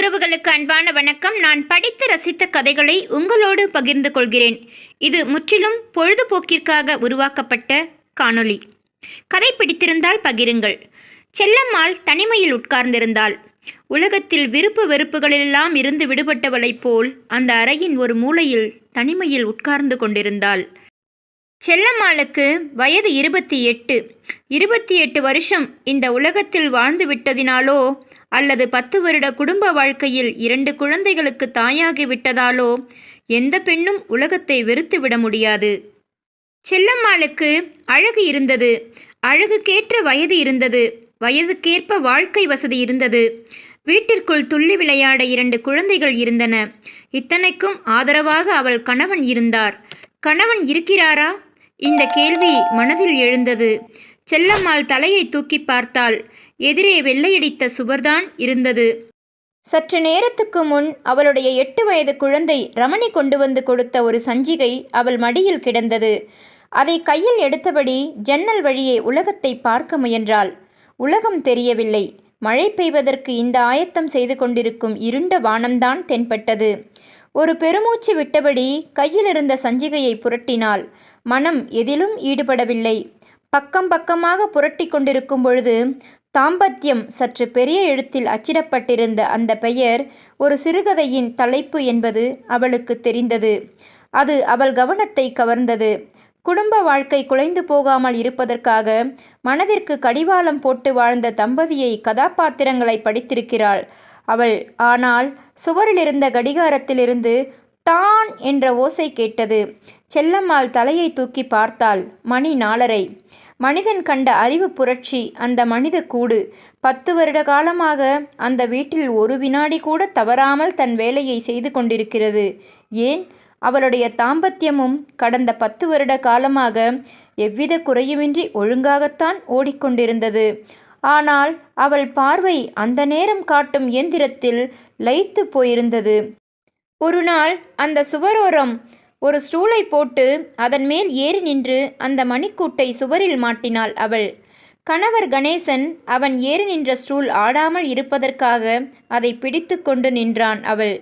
உறவுகளுக்கு அன்பான வணக்கம். நான் படித்து ரசித்த கதைகளை உங்களோடு பகிர்ந்து கொள்கிறேன். இது முற்றிலும் பொழுதுபோக்கிற்காக உருவாக்கப்பட்ட காணொளி. கதை பிடித்திருந்தால் பகிருங்கள். செல்லம்மாள் தனிமையில் உட்கார்ந்திருந்தாள். உலகத்தில் விருப்பு வெறுப்புகளெல்லாம் இருந்து விடுபட்டவளைப் போல் அந்த அறையின் ஒரு மூலையில் தனிமையில் உட்கார்ந்து கொண்டிருந்தாள். செல்லம்மாளுக்கு வயது இருபத்தி எட்டு. இருபத்தி எட்டு வருஷம் இந்த உலகத்தில் வாழ்ந்து விட்டதினாலோ அல்லது பத்து வருட குடும்ப வாழ்க்கையில் இரண்டு குழந்தைகளுக்கு தாயாகி விட்டதாலோ எந்த பெண்ணும் உலகத்தை வெறுத்து விட முடியாது. செல்லம்மாளுக்கு அழகு இருந்தது. அழகுக்கேற்ற வயது இருந்தது. வயதுக்கேற்ப வாழ்க்கை வசதி இருந்தது. வீட்டிற்குள் துள்ளி விளையாட இரண்டு குழந்தைகள் இருந்தன. இத்தனைக்கும் ஆதரவாக அவள் கணவன் இருந்தார். கணவன் இருக்கிறாரா? இந்த கேள்வி மனதில் எழுந்தது. செல்லம்மாள் தலையை தூக்கி பார்த்தாள். எதிரே வெள்ளையடித்த சுவர்தான் இருந்தது. சற்று நேரத்துக்கு முன் அவளுடைய எட்டு வயது குழந்தை ரமணி கொண்டு வந்து கொடுத்த ஒரு சஞ்சிகை அவள் மடியில் கிடந்தது. அதை கையில் எடுத்தபடி ஜன்னல் வழியே உலகத்தை பார்க்க முயன்றாள். உலகம் தெரியவில்லை. மழை பெய்வதற்கு இந்த ஆயத்தம் செய்து கொண்டிருக்கும் இருண்ட வானம்தான் தென்பட்டது. ஒரு பெருமூச்சு விட்டபடி கையில் இருந்த சஞ்சிகையை புரட்டினாள். மனம் எதிலும் ஈடுபடவில்லை. பக்கம் பக்கமாக புரட்டி கொண்டிருக்கும் பொழுது தாம்பத்தியம் சற்று பெரிய எழுத்தில் அச்சிடப்பட்டிருந்த அந்த பெயர் ஒரு சிறுகதையின் தலைப்பு என்பது அவளுக்கு தெரிந்தது. அது அவள் கவனத்தை கவர்ந்தது. குடும்ப வாழ்க்கை குலைந்து போகாமல் இருப்பதற்காக மனதிற்கு கடிவாளம் போட்டு வாழ்ந்த தம்பதியை கதாபாத்திரங்களை படித்திருக்கிறாள். அவள் ஆனால் சுவரில் இருந்த கடிகாரத்திலிருந்து டான் என்ற ஓசை கேட்டது. செல்லம்மாள் தலையை தூக்கி பார்த்தாள். மணி நாலரை. மனிதன் கண்ட அறிவு புரட்சி அந்த மனித கூடு. பத்து வருட காலமாக அந்த வீட்டில் ஒரு வினாடி கூட தவறாமல் தன் வேலையை செய்து கொண்டிருக்கிறது. ஏன்? அவளுடைய தாம்பத்தியமும் கடந்த பத்து வருட காலமாக எவ்வித குறையுமின்றி ஒழுங்காகத்தான் ஓடிக்கொண்டிருந்தது. ஆனால் அவள் பார்வை அந்த நேரம் காட்டும் இயந்திரத்தில் லயித்து போயிருந்தது. ஒரு நாள் அந்த சுவரோரம் ஒரு ஸ்டூலை போட்டு அதன் மேல் ஏறி நின்று அந்த மணிக்கூட்டை சுவரில் மாட்டினாள் அவள். கணவர் கணேசன் அவன் ஏறி நின்ற ஸ்டூல் ஆடாமல் இருப்பதற்காக அதை பிடித்து கொண்டு நின்றான் அவள்.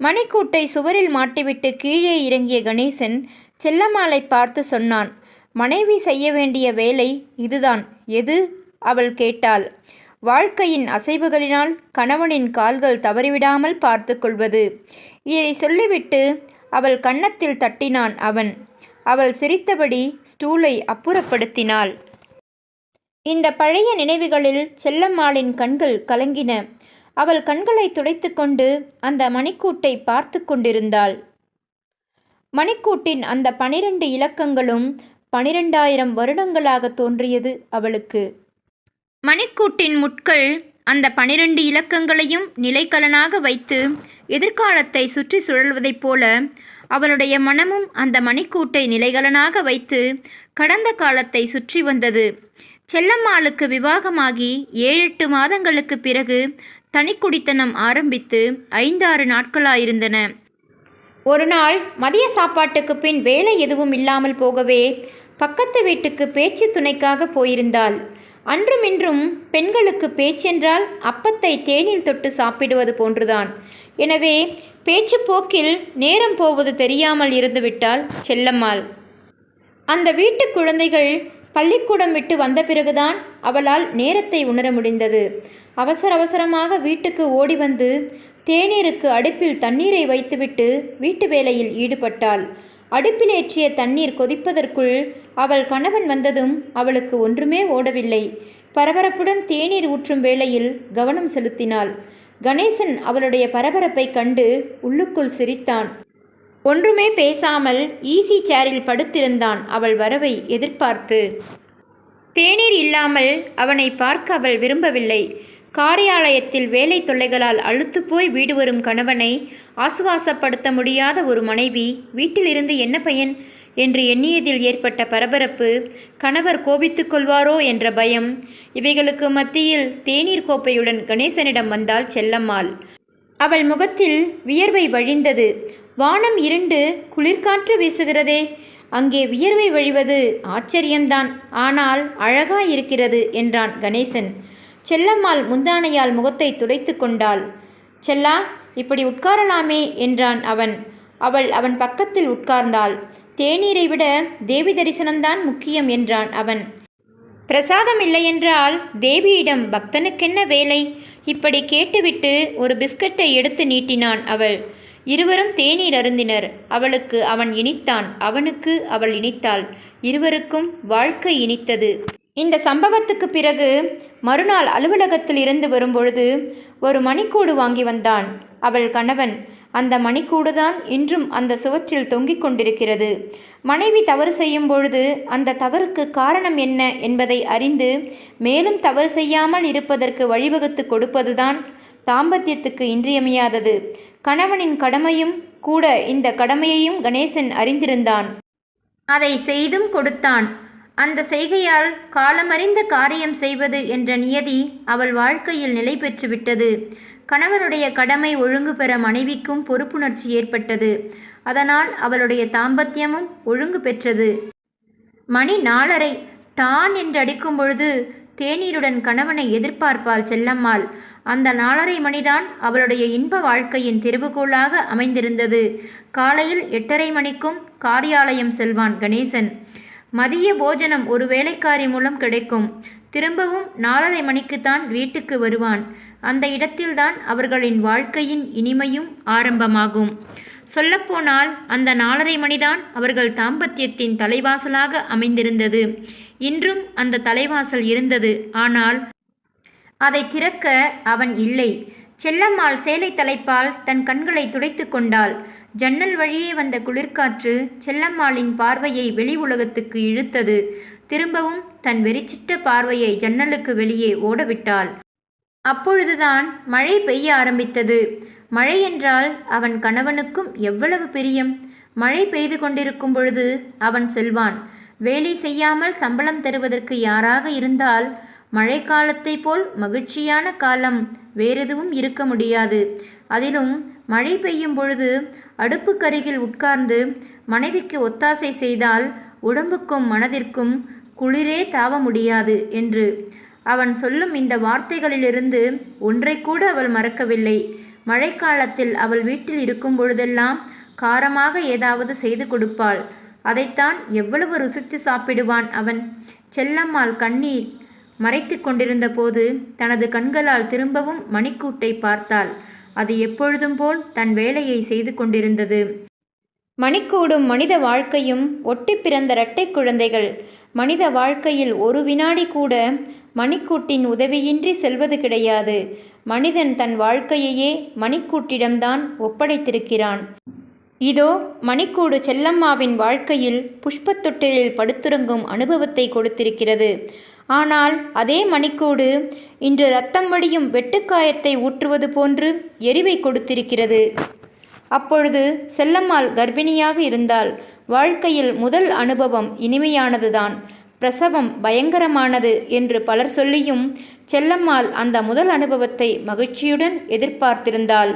மணிக்கூட்டை சுவரில் மாட்டிவிட்டு கீழே இறங்கிய கணேசன் செல்லம்மாளை பார்த்து சொன்னான் மனைவி செய்ய வேண்டிய வேலை இதுதான். எது? அவள் கேட்டாள். வாழ்க்கையின் அசைவுகளினால் கணவனின் கால்கள் தவறிவிடாமல் பார்த்து கொள்வது. இதை சொல்லிவிட்டு அவள் கன்னத்தில் தட்டினான் அவன். அவள் சிரித்தபடி ஸ்டூலை அப்புறப்படுத்தினாள். இந்த பழைய நினைவுகளில் செல்லம்மாளின் கண்கள் கலங்கின. அவள் கண்களை துடைத்துக்கொண்டு அந்த மணிக்கூட்டை பார்த்து கொண்டிருந்தாள். மணிக்கூட்டின் அந்த பனிரெண்டு இலக்கங்களும் பனிரெண்டாயிரம் வருடங்களாக தோன்றியது அவளுக்கு. மணிக்கூட்டின் முட்கள் அந்த பனிரெண்டு இலக்கங்களையும் நிலைக்கலனாக வைத்து எதிர்காலத்தை சுற்றி சுழல்வதைப் போல அவளுடைய மனமும் அந்த மணிக்கூட்டை நிலைகலனாக வைத்து கடந்த காலத்தை சுற்றி வந்தது. செல்லம்மாளுக்கு விவாகமாகி ஏழெட்டு மாதங்களுக்கு பிறகு தனிக்குடித்தனம் ஆரம்பித்து ஐந்தாறு நாட்களாயிருந்தன. ஒரு நாள் மதிய சாப்பாட்டுக்கு பின் வேலை எதுவும் இல்லாமல் போகவே பக்கத்து வீட்டுக்கு பேச்சு துணைக்காக போயிருந்தாள். அன்றுமின்றும் பெண்களுக்கு பேச்சென்றால் அப்பத்தை தேனில் தொட்டு சாப்பிடுவது போன்றுதான். எனவே பேச்சு போக்கில் நேரம் போவது தெரியாமல் இருந்துவிட்டாள் செல்லம்மாள். அந்த வீட்டு குழந்தைகள் பள்ளிக்கூடம் விட்டு வந்த பிறகுதான் அவளால் நேரத்தை உணர முடிந்தது. அவசர அவசரமாக வீட்டுக்கு ஓடி வந்து தேநீருக்கு அடுப்பில் தண்ணீரை வைத்துவிட்டு வீட்டு வேலையில் ஈடுபட்டாள். அடுப்பில் ஏற்றிய தண்ணீர் கொதிப்பதற்குள் அவள் கணவன் வந்ததும் அவளுக்கு ஒன்றுமே ஓடவில்லை. பரபரப்புடன் தேநீர் ஊற்றும் வேளையில் கவனம் செலுத்தினாள். கணேசன் அவளுடைய பரபரப்பை கண்டு உள்ளுக்குள் சிரித்தான். ஒன்றுமே பேசாமல் ஈசி சேரில் படுத்திருந்தான் அவள் வரவை எதிர்பார்த்து. தேநீர் இல்லாமல் அவனை பார்க்க அவள் விரும்பவில்லை. காரியாலயத்தில் வேலை தொல்லைகளால் அழுத்துப்போய் வீடு வரும் கணவனை ஆசுவாசப்படுத்த முடியாத ஒரு மனைவி வீட்டிலிருந்து என்ன பயன் என்று எண்ணியதில் ஏற்பட்ட பரபரப்பு கணவர் கோபித்துக் கொள்வாரோ என்ற பயம் இவைகளுக்கு மத்தியில் தேநீர் கோப்பையுடன் கணேசனிடம் வந்தாள் செல்லம்மாள். அவள் முகத்தில் வியர்வை வழிந்தது. வானம் இருண்டு குளிர்காற்று வீசுகிறதே. அங்கே வியர்வை வழிவது ஆச்சரியம்தான். ஆனால் அழகாயிருக்கிறது என்றான் கணேசன். செல்லம்மாள் முந்தானையால் முகத்தை துடைத்து கொண்டாள். செல்லா இப்படி உட்காரலாமே என்றான் அவன். அவள் அவன் பக்கத்தில் உட்கார்ந்தாள். தேநீரை விட தேவி தரிசனம்தான் முக்கியம் என்றான் அவன். பிரசாதம் இல்லையென்றால் தேவியிடம் பக்தனுக்கென்ன வேலை? இப்படி கேட்டுவிட்டு ஒரு பிஸ்கட்டை எடுத்து நீட்டினான் அவள். இருவரும் தேநீர் அருந்தினர். அவளுக்கு அவன் இனித்தான். அவனுக்கு அவள் இனித்தாள். இருவருக்கும் வாழ்க்கை இனித்தது. இந்த சம்பவத்துக்கு பிறகு மறுநாள் அலுவலகத்தில் இருந்து வரும்பொழுது ஒரு மணிக்கூடு வாங்கி வந்தான். அவள் கணவன் அந்த மணிக்கூடுதான் இன்றும் அந்த சுவற்றில் தொங்கிக் கொண்டிருக்கிறது. மனைவி தவறு செய்யும் பொழுது அந்த தவறுக்கு காரணம் என்ன என்பதை அறிந்து மேலும் தவறு செய்யாமல் இருப்பதற்கு வழிவகுத்து கொடுப்பதுதான் தாம்பத்தியத்துக்கு இன்றியமையாதது. கணவனின் கடமையும் கூட இந்த கடமையையும் கணேசன் அறிந்திருந்தான். அதை செய்தும் கொடுத்தான். அந்த செய்கையால் காலமறிந்த காரியம் செய்வது என்ற நியதி அவள் வாழ்க்கையில் நிலை பெற்றுவிட்டது கணவனுடைய கடமை ஒழுங்கு பெற மனைவிக்கும் பொறுப்புணர்ச்சி ஏற்பட்டது. அதனால் அவளுடைய தாம்பத்தியமும் ஒழுங்கு பெற்றது. மணி நாலரை. டான் என்று அடிக்கும் பொழுது தேநீருடன் கணவனை எதிர்பார்ப்பாள் செல்லம்மாள். அந்த நாலரை மணிதான் அவளுடைய இன்ப வாழ்க்கையின் திறவுகோலாக அமைந்திருந்தது. காலையில் எட்டரை மணிக்கும் காரியாலயம் செல்வான் கணேசன். மதிய போஜனம் ஒரு வேலைக்காரி மூலம் கிடைக்கும். திரும்பவும் நாலரை மணிக்குத்தான் வீட்டுக்கு வருவான். அந்த இடத்தில்தான் அவர்களின் வாழ்க்கையின் இனிமையும் ஆரம்பமாகும். சொல்லப்போனால் அந்த நாலரை மணிதான் அவர்கள் தாம்பத்தியத்தின் தலைவாசலாக அமைந்திருந்தது. இன்றும் அந்த தலைவாசல் இருந்தது. ஆனால் அதை திறக்க அவன் இல்லை. செல்லம்மாள் சேலை தலைப்பால் தன் கண்களை துடைத்து கொண்டாள். ஜன்னல் வழியே வந்த குளிர்காற்று செல்லம்மாளின் பார்வையை வெளி உலகத்துக்கு இழுத்தது. திரும்பவும் தன் வெறிச்சிட்ட பார்வையை ஜன்னலுக்கு வெளியே ஓடவிட்டாள். அப்பொழுதுதான் மழை பெய்ய ஆரம்பித்தது. மழை என்றால் அவன் கணவனுக்கும் எவ்வளவு பிரியம்? மழை பெய்து கொண்டிருக்கும் பொழுது அவன் செல்வான். வேலை செய்யாமல் சம்பளம் தருவதற்கு யாராக இருந்தால் மழைக்காலத்தை போல் மகிழ்ச்சியான காலம் வேறெதுவும் இருக்க முடியாது. அதிலும் மழை பெய்யும் பொழுது அடுப்புக்கருகில் உட்கார்ந்து மனைவிக்கு ஒத்தாசை செய்தால் உடம்புக்கும் மனதிற்கும் குளிரே தாவ முடியாது என்று. அவன் சொல்லும் இந்த வார்த்தைகளிலிருந்து ஒன்றை கூட அவள் மறக்கவில்லை. மழைக்காலத்தில் அவள் வீட்டில் இருக்கும் பொழுதெல்லாம் காரமாக ஏதாவது செய்து கொடுப்பாள். அதைத்தான் எவ்வளவு ருசித்து சாப்பிடுவான் அவன். செல்லம்மாள் கண்ணீர் மறைத்து கொண்டிருந்த போது தனது கண்களால் திரும்பவும் மணிக்கூட்டை பார்த்தாள். அது எப்பொழுதும் போல் தன் வேலையை செய்து கொண்டிருந்தது. மணிக்கூடும் மனித வாழ்க்கையும் ஒட்டி பிறந்த இரட்டை குழந்தைகள். மனித வாழ்க்கையில் ஒரு வினாடி கூட மணிக்கூட்டின் உதவியின்றி செல்வது கிடையாது. மனிதன் தன் வாழ்க்கையையே மணிக்கூட்டிடம்தான் ஒப்படைத்திருக்கிறான். இதோ மணிக்கூடு செல்லம்மாவின் வாழ்க்கையில் புஷ்பத்தொட்டிலில் படுத்துறங்கும் அனுபவத்தை கொடுத்திருக்கிறது. ஆனால் அதே மணிக்கூடு இன்று ரத்தம் வடியும் வெட்டுக்காயத்தை ஊற்றுவது போன்று எரிவை கொடுத்திருக்கிறது. அப்பொழுது செல்லம்மாள் கர்ப்பிணியாக இருந்தால் வாழ்க்கையில் முதல் அனுபவம் இனிமையானதுதான். பிரசவம் பயங்கரமானது என்று பலர் சொல்லியும் செல்லம்மாள் அந்த முதல் அனுபவத்தை மகிழ்ச்சியுடன் எதிர்பார்த்திருந்தாள்.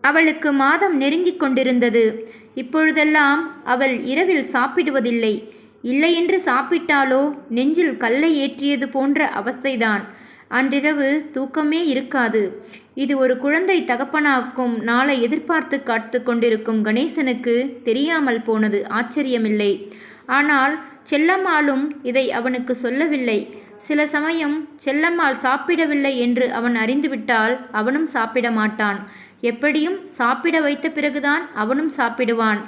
அவளுக்கு மாதம் நெருங்கிக் கொண்டிருந்தது. இப்பொழுதெல்லாம் அவள் இரவில் சாப்பிடுவதில்லை. இல்லையென்று சாப்பிட்டாலோ நெஞ்சில் கல்லை ஏற்றியது போன்ற அவஸ்தைதான். அன்றிரவு தூக்கமே இருக்காது. இது ஒரு குழந்தை தகப்பனாக்கும் நாளை எதிர்பார்த்து காத்து கொண்டிருக்கும் கணேசனுக்கு தெரியாமல் போனது ஆச்சரியமில்லை. ஆனால் செல்லம்மாளும் இதை அவனுக்கு சொல்லவில்லை. சில சமயம் செல்லம்மாள் சாப்பிடவில்லை என்று அவன் அறிந்துவிட்டால் அவனும் சாப்பிட மாட்டான் எப்படியும் சாப்பிட வைத்த பிறகுதான் அவனும் சாப்பிடுவான்.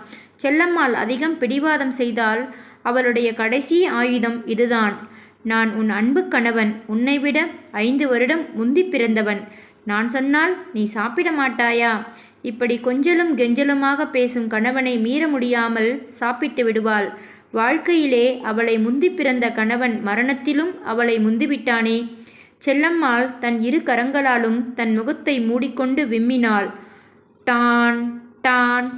செல்லம்மாள் அதிகம் பிடிவாதம் செய்தால் அவளுடைய கடைசி ஆயுதம் இதுதான். நான் உன் அன்பு கணவன் உன்னை விட ஐந்து வருடம் முந்தி பிறந்தவன். நான் சொன்னால் நீ சாப்பிட மாட்டாயா? இப்படி கொஞ்சலும் கெஞ்சலுமாக பேசும் கணவனை மீற முடியாமல் சாப்பிட்டு விடுவாள். வாழ்க்கையிலே அவளை முந்தி பிறந்த கணவன் மரணத்திலும் அவளை முந்திவிட்டானே. செல்லம்மாள் தன் இரு கரங்களாலும் தன் முகத்தை மூடிக்கொண்டு விம்மினாள். Don Don.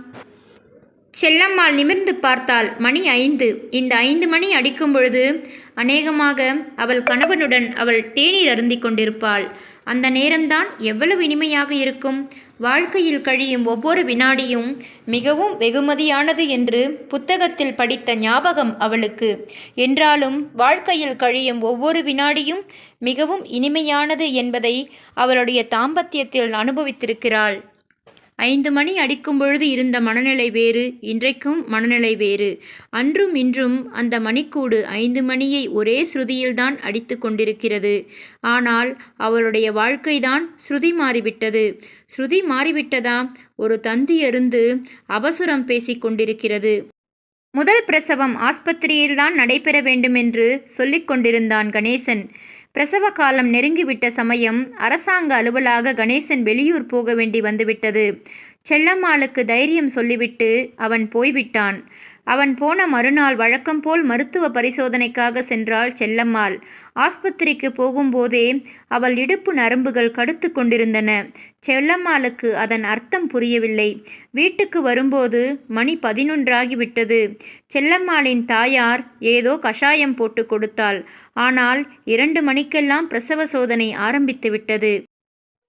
செல்லம்மாள் நிமிர்ந்து பார்த்தாள். மணி ஐந்து. இந்த ஐந்து மணி அடிக்கும் பொழுது அநேகமாக அவள் கணவனுடன் அவள் தேநீர் அருந்திக் கொண்டிருப்பாள். அந்த நேரம்தான் எவ்வளவு இனிமையாக இருக்கும். வாழ்க்கையில் கழியும் ஒவ்வொரு வினாடியும் மிகவும் வெகுமதியானது என்று புத்தகத்தில் படித்த ஞாபகம் அவளுக்கு. என்றாலும் வாழ்க்கையில் கழியும் ஒவ்வொரு வினாடியும் மிகவும் இனிமையானது என்பதை அவளுடைய தாம்பத்தியத்தில் அனுபவித்திருக்கிறாள். ஐந்து மணி அடிக்கும் பொழுது இருந்த மனநிலை வேறு இன்றைக்கும் மனநிலை வேறு. அன்றும் இன்றும் அந்த மணிக்கூடு ஐந்து மணியை ஒரே ஸ்ருதியில்தான் அடித்து கொண்டிருக்கிறது. ஆனால் அவருடைய வாழ்க்கைதான் ஸ்ருதி மாறிவிட்டது. ஸ்ருதி மாறிவிட்டதா? ஒரு தந்தி அருந்து அவசரம் பேசிக் கொண்டிருக்கிறது. முதல் பிரசவம் ஆஸ்பத்திரியில்தான் நடைபெற வேண்டுமென்று சொல்லிக் கொண்டிருந்தான் கணேசன். பிரசவ காலம் நெருங்கிவிட்ட சமயம் அரசாங்க அலுவலாக கணேசன் வெளியூர் போக வேண்டி வந்துவிட்டது. செல்லம்மாளுக்கு தைரியம் சொல்லிவிட்டு அவன் போய்விட்டான். அவன் போன மறுநாள் வழக்கம் போல் மருத்துவ பரிசோதனைக்காக சென்றாள் செல்லம்மாள். ஆஸ்பத்திரிக்கு போகும்போதே அவள் இடுப்பு நரம்புகள் கடுத்து கொண்டிருந்தன. செல்லம்மாளுக்கு அதன் அர்த்தம் புரியவில்லை. வீட்டுக்கு வரும்போது மணி பதினொன்றாகிவிட்டது. செல்லம்மாளின் தாயார் ஏதோ கஷாயம் போட்டு கொடுத்தாள். ஆனால் இரண்டு மணிக்கெல்லாம் பிரசவ சோதனை ஆரம்பித்து விட்டது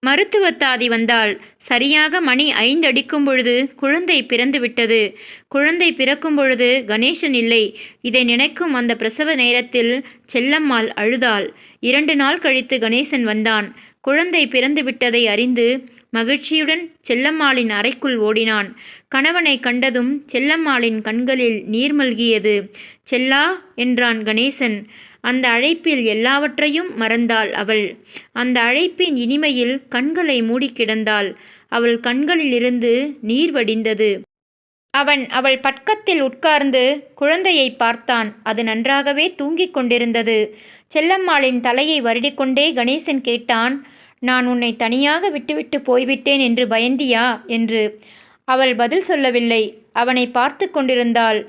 மருத்துவத்தாதி வந்தால் சரியாக மணி ஐந்தடிக்கும் பொழுது குழந்தை பிறந்து விட்டது குழந்தை பிறக்கும் பொழுது கணேசன் இல்லை. இதை நினைக்கும் அந்த பிரசவ நேரத்தில் செல்லம்மாள் அழுதாள். இரண்டு நாள் கழித்து கணேசன் வந்தான். குழந்தை பிறந்து விட்டதை அறிந்து மகிழ்ச்சியுடன் செல்லம்மாளின் அறைக்குள் ஓடினான். கணவனை கண்டதும் செல்லம்மாளின் கண்களில் நீர்மல்கியது செல்லா என்றான் கணேசன். அந்த அழைப்பில் எல்லாவற்றையும் மறந்தாள் அவள். அந்த அழைப்பின் இனிமையில் கண்களை மூடி கிடந்தாள். அவள் கண்களிலிருந்து நீர் வடிந்தது. அவன் அவள் பட்கத்தில் உட்கார்ந்து குழந்தையை பார்த்தான். அது நன்றாகவே தூங்கிக் கொண்டிருந்தது. செல்லம்மாளின் தலையை வருடிக்கொண்டே கணேசன் கேட்டான் நான் உன்னை தனியாக விட்டுவிட்டு போய்விட்டேன் என்று பயந்தியா? என்று. அவள் பதில் சொல்லவில்லை. அவனை பார்த்து கொண்டிருந்தாள்.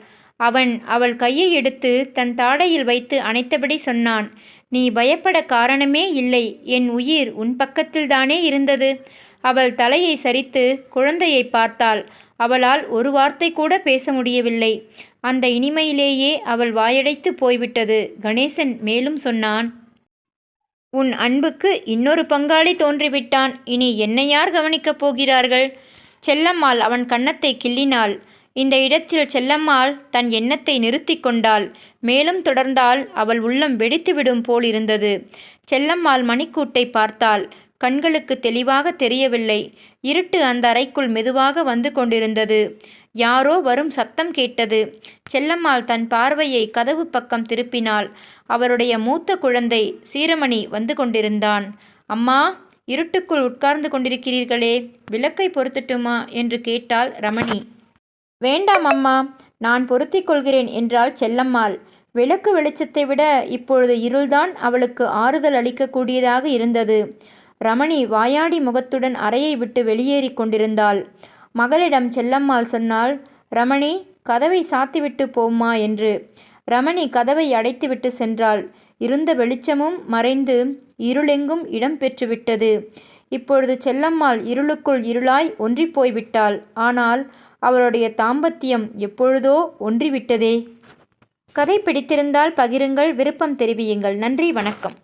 அவன் அவள் கையை எடுத்து தன் தாடையில் வைத்து அணைத்தபடி சொன்னான் நீ பயப்பட காரணமே இல்லை என் உயிர் உன் பக்கத்தில்தானே இருந்தது. அவள் தலையை சரித்து குழந்தையை பார்த்தாள். அவளால் ஒரு வார்த்தை கூட பேச முடியவில்லை. அந்த இனிமையிலேயே அவள் வாயடைத்து போய்விட்டது. கணேசன் மேலும் சொன்னான் உன் அன்புக்கு இன்னொரு பங்காளி தோன்றிவிட்டான். இனி என்னை யார் கவனிக்கப் போகிறார்கள்? செல்லம்மாள் அவன் கன்னத்தை கிள்ளினாள். இந்த இடத்தில் செல்லம்மாள் தன் எண்ணத்தை நிறுத்தி கொண்டாள். மேலும் தொடர்ந்தால் அவள் உள்ளம் வெடித்துவிடும் போல் இருந்தது செல்லம்மாள் மணிக்கூட்டை பார்த்தாள். கண்களுக்கு தெளிவாக தெரியவில்லை. இருட்டு அந்த அறைக்குள் மெதுவாக வந்து கொண்டிருந்தது. யாரோ வரும் சத்தம் கேட்டது. செல்லம்மாள் தன் பார்வையை கதவு பக்கம் திருப்பினாள். அவருடைய மூத்த குழந்தை சீரமணி வந்து கொண்டிருந்தான். அம்மா இருட்டுக்குள் உட்கார்ந்து கொண்டிருக்கிறீர்களே. விளக்கை பொறுத்துட்டுமா? என்று கேட்டாள் ரமணி. வேண்டாம் அம்மா நான் பொருத்திக் கொள்கிறேன் என்றாள் செல்லம்மாள். விளக்கு வெளிச்சத்தை விட இப்பொழுது இருள்தான் அவளுக்கு ஆறுதல் அளிக்கக்கூடியதாக இருந்தது. ரமணி வாயாடி முகத்துடன் அறையை விட்டு வெளியேறி கொண்டிருந்தாள். மகளிடம் செல்லம்மாள் சொன்னாள் ரமணி கதவை சாத்திவிட்டு போம்மா என்று. ரமணி கதவை அடைத்துவிட்டு சென்றாள். இருந்த வெளிச்சமும் மறைந்து இருளெங்கும் இடம் பெற்றுவிட்டது. இப்பொழுது செல்லம்மாள் இருளுக்குள் இருளாய் ஒன்றிப் போய்விட்டாள். ஆனால் அவருடைய தாம்பத்தியம் எப்பொழுதோ ஒன்றிவிட்டதே. கதை பிடித்திருந்தால் பகிருங்கள் விருப்பம் தெரிவியுங்கள். நன்றி வணக்கம்.